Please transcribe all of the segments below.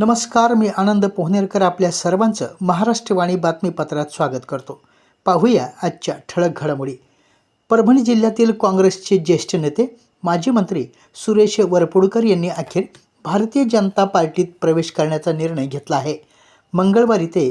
नमस्कार मी आनंद पोहनेरकर आपल्या सर्वांचं महाराष्ट्रवाणी बातमीपत्रात स्वागत करतो. पाहूया आजच्या ठळक घडामोडी. परभणी जिल्ह्यातील काँग्रेसचे ज्येष्ठ नेते माजी मंत्री सुरेश वरपुडकर यांनी अखेर भारतीय जनता पार्टीत प्रवेश करण्याचा निर्णय घेतला आहे. मंगळवारी ते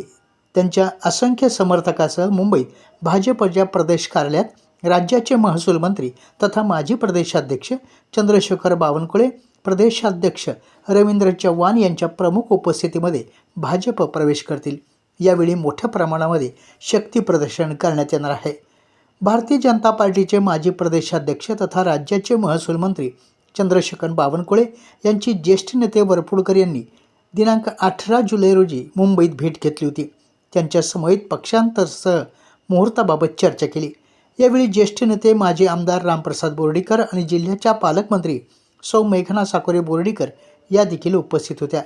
त्यांच्या असंख्य समर्थकासह मुंबईत भाजपच्या प्रदेश कार्यालयात राज्याचे महसूल मंत्री तथा माजी प्रदेशाध्यक्ष चंद्रशेखर बावनकुळे प्रदेशाध्यक्ष रवींद्र चव्हाण यांच्या प्रमुख उपस्थितीमध्ये भाजप प्रवेश करतील. यावेळी मोठ्या प्रमाणामध्ये शक्ती प्रदर्शन करण्यात येणार आहे. भारतीय जनता पार्टीचे माजी प्रदेशाध्यक्ष तथा राज्याचे महसूल मंत्री चंद्रशेखर बावनकुळे यांची ज्येष्ठ नेते वरपुडकर यांनी दिनांक अठरा जुलै रोजी मुंबईत भेट घेतली होती. त्यांच्या समवेत पक्षांतरसह मुहूर्ताबाबत चर्चा केली. यावेळी ज्येष्ठ नेते माजी आमदार रामप्रसाद बोर्डीकर आणि जिल्ह्याच्या पालकमंत्री सौ मेघना साकोरे बोर्डीकर या देखील उपस्थित होत्या.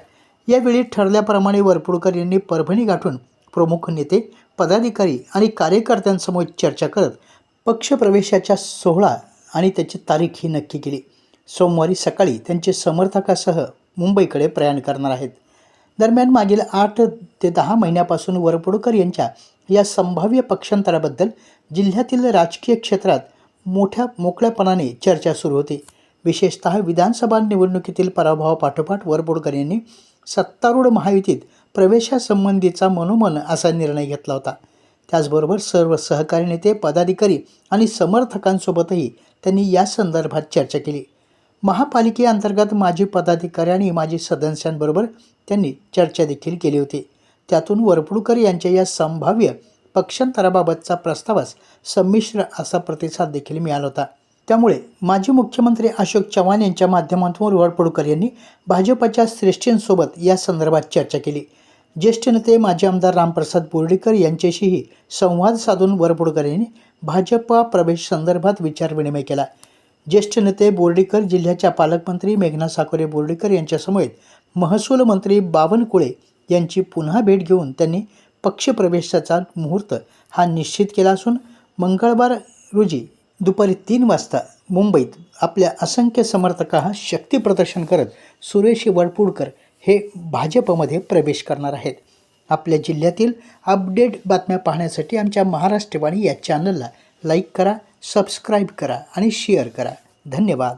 यावेळी ठरल्याप्रमाणे वरपुडकर यांनी परभणी गाठून प्रमुख नेते पदाधिकारी आणि कार्यकर्त्यांसमोर चर्चा करत पक्षप्रवेशाच्या सोहळा आणि त्याची तारीख ही नक्की केली. सोमवारी सकाळी त्यांचे समर्थकासह मुंबईकडे प्रयाण करणार आहेत. दरम्यान मागील आठ ते दहा महिन्यापासून वरपुडकर यांच्या या संभाव्य पक्षांतराबद्दल जिल्ह्यातील राजकीय क्षेत्रात मोठ्या मोकळ्यापणाने चर्चा सुरू होती. विशेषतः विधानसभा निवडणुकीतील पराभवापाठोपाठ वरबोडकर यांनी सत्तारूढ महायुतीत प्रवेशासंबंधीचा मनोमन असा निर्णय घेतला होता. त्याचबरोबर सर्व सहकारी नेते पदाधिकारी आणि समर्थकांसोबतही त्यांनी या संदर्भात चर्चा केली. महापालिकेअंतर्गत माजी पदाधिकारी आणि माजी सदस्यांबरोबर त्यांनी चर्चा देखील केली होती. त्यातून वरपुडकर यांच्या या संभाव्य पक्षांतराबाबतचा प्रस्तावास संमिश्र असा प्रतिसाद देखील मिळाला होता. त्यामुळे माजी मुख्यमंत्री अशोक चव्हाण यांच्या माध्यमातून वरपुडकर यांनी भाजपच्या श्रेष्ठींसोबत या संदर्भात चर्चा केली. ज्येष्ठ नेते माजी आमदार रामप्रसाद बोर्डीकर यांच्याशीही संवाद साधून वरपुडकर यांनी भाजपा प्रवेश संदर्भात विचारविनिमय केला. ज्येष्ठ नेते बोर्डीकर जिल्ह्याच्या पालकमंत्री मेघना साकोरे बोर्डीकर यांच्यासमवेत महसूल मंत्री बावनकुळे यांची पुन्हा भेट घेऊन त्यांनी पक्षप्रवेशाचा मुहूर्त हा निश्चित केला असून मंगळवार रोजी दुपारी तीन वाजता मुंबईत आपल्या असंख्य समर्थक शक्ती प्रदर्शन करत सुरेश वडपुडकर हे भाजपमध्ये प्रवेश करणार आहेत. आपल्या जिल्ह्यातील अपडेट बातम्या पाहण्यासाठी आमच्या महाराष्ट्रवाणी या चॅनलला लाईक करा सबस्क्राईब करा आणि शेअर करा. धन्यवाद.